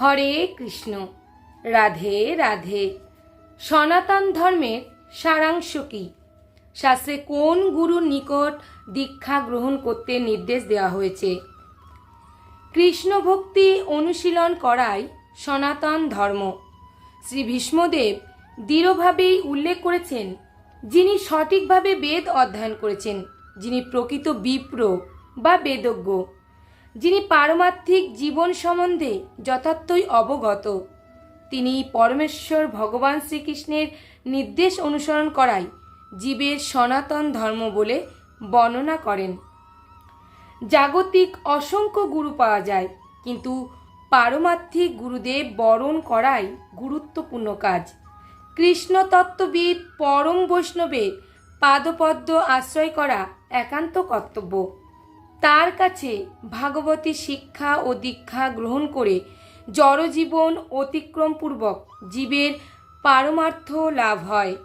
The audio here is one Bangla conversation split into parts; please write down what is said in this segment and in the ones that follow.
হরে কৃষ্ণ। রাধে রাধে। সনাতন ধর্মের সারাংশ কি? শাস্ত্রে কোন গুরুর নিকট দীক্ষা গ্রহণ করতে নির্দেশ দেওয়া হয়েছে? কৃষ্ণ ভক্তি অনুশীলন করাই সনাতন ধর্ম। শ্রী ভীষ্মদেব দৃঢ়ভাবেই উল্লেখ করেছেন, যিনি সঠিকভাবে বেদ অধ্যয়ন করেছেন, যিনি প্রকৃত বিপ্র বা বেদজ্ঞ। যিনি পারমার্থিক জীবন সম্বন্ধে যথার্থই অবগত। তিনি পরমেশ্বর ভগবান শ্রীকৃষ্ণের নির্দেশ অনুসরণ করাই জীবের সনাতন ধর্ম বলে বর্ণনা করেন। জাগতিক অসংখ্য গুরু পাওয়া যায়, কিন্তু পারমার্থিক গুরুদেব বরণ করাই গুরুত্বপূর্ণ কাজ। কৃষ্ণ তত্ত্ববিদ পরম বৈষ্ণবের পাদপদ্ম আশ্রয় করা একান্ত কর্তব্য। তার কাছে ভাগবতী শিক্ষা ও দীক্ষা গ্রহণ করে জড়জীবন অতিক্রমপূর্বক জীবের পারমার্থ লাভ হয়।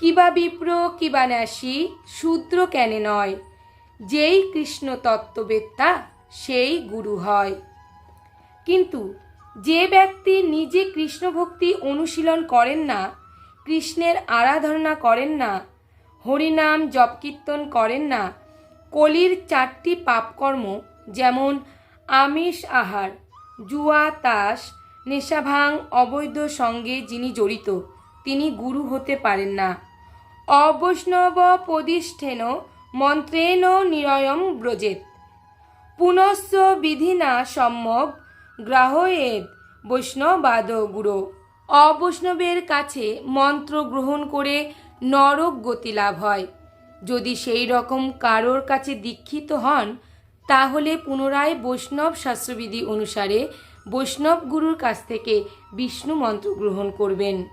কিবা বিপ্র, কিবা ন্যাসী, শূদ্র কেনে নয়? যেই কৃষ্ণ তত্ত্ববেত্তা, সেই গুরু হয়। কিন্তু যে ব্যক্তি নিজে কৃষ্ণ ভক্তি অনুশীলন করেন না, কৃষ্ণের আরাধনা করেন না, হরিনাম জপকীর্তন করেন না কলির চারটি পাপকর্ম যেমন আমিষ আহার, জুয়া, তাস, নেশাভাং, অবৈধ সঙ্গে যিনি জড়িত, তিনি গুরু হতে পারেন না। অবৈষ্ণব পদিষ্ঠেন মন্ত্রেণ নিরয়ম ব্রজেত। পুনশ্চ বিধিনা সম্যক গ্রাহয়েদ বৈষ্ণবাদ গুরু। অবৈষ্ণবের কাছে মন্ত্র গ্রহণ করে নরক গতি লাভ হয়। যদি সেই রকম কারোর কাছে দীক্ষিত হন, তাহলে পুনরায় বৈষ্ণব শাস্ত্রবিধি অনুসারে বৈষ্ণব গুরুর কাছ থেকে বিষ্ণু মন্ত্র গ্রহণ করবেন।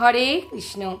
হরে কৃষ্ণ।